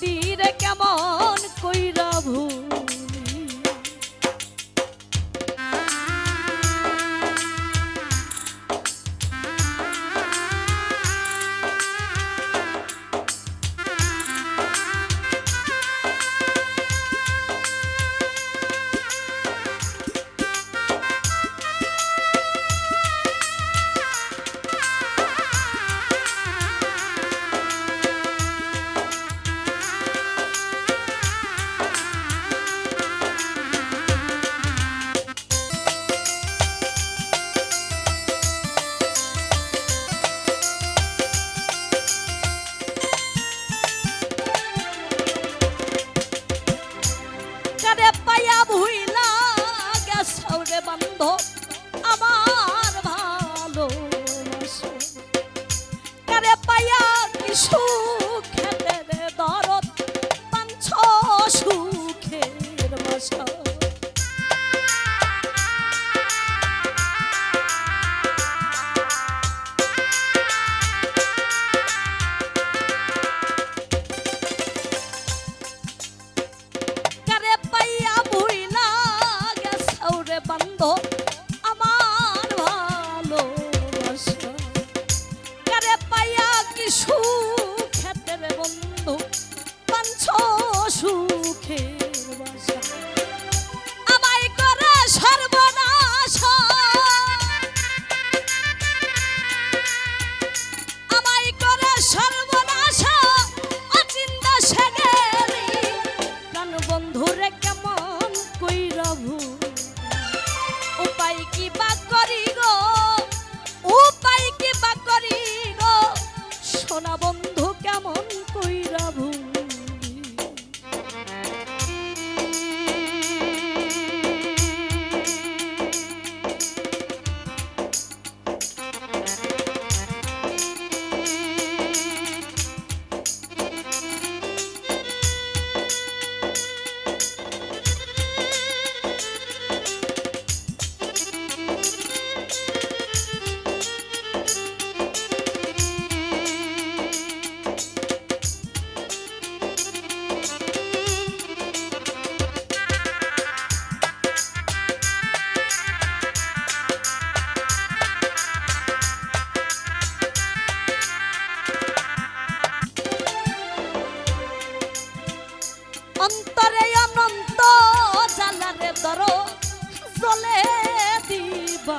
নদীর কেমন と。অন্তরে অনন্ত জালারে দর জলে দিবা।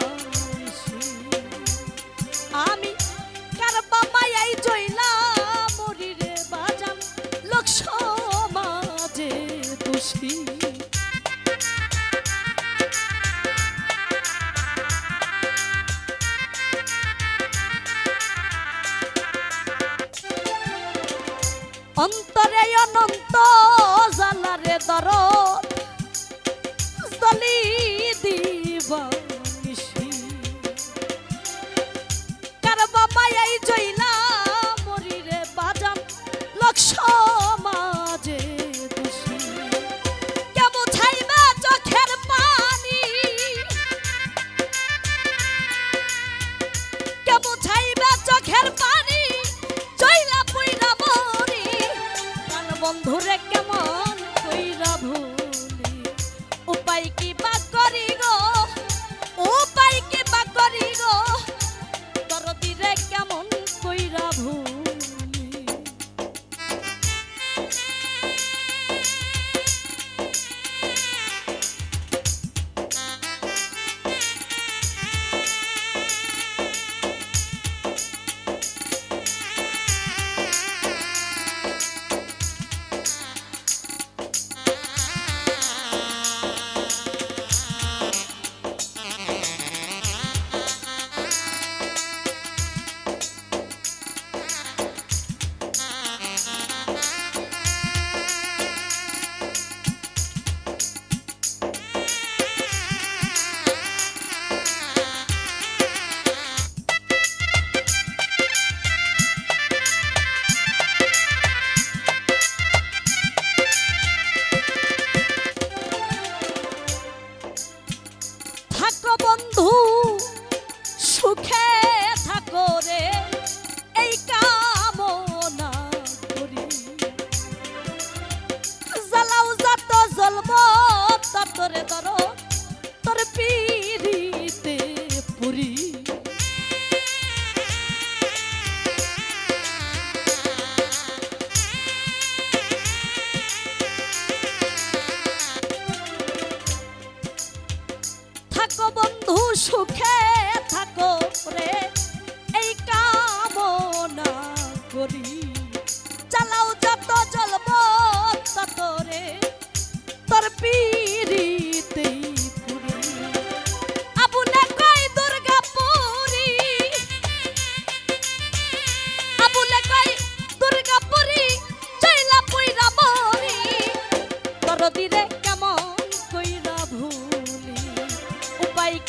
Okay.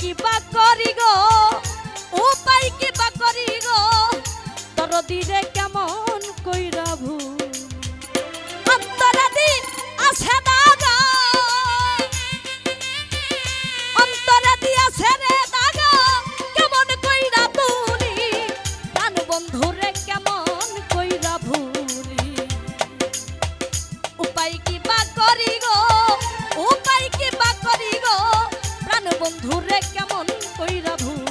কি বা করি গো উপায় কি বা করি গো তোর দিনে বন্ধুরে কেমন কইরা ভুল?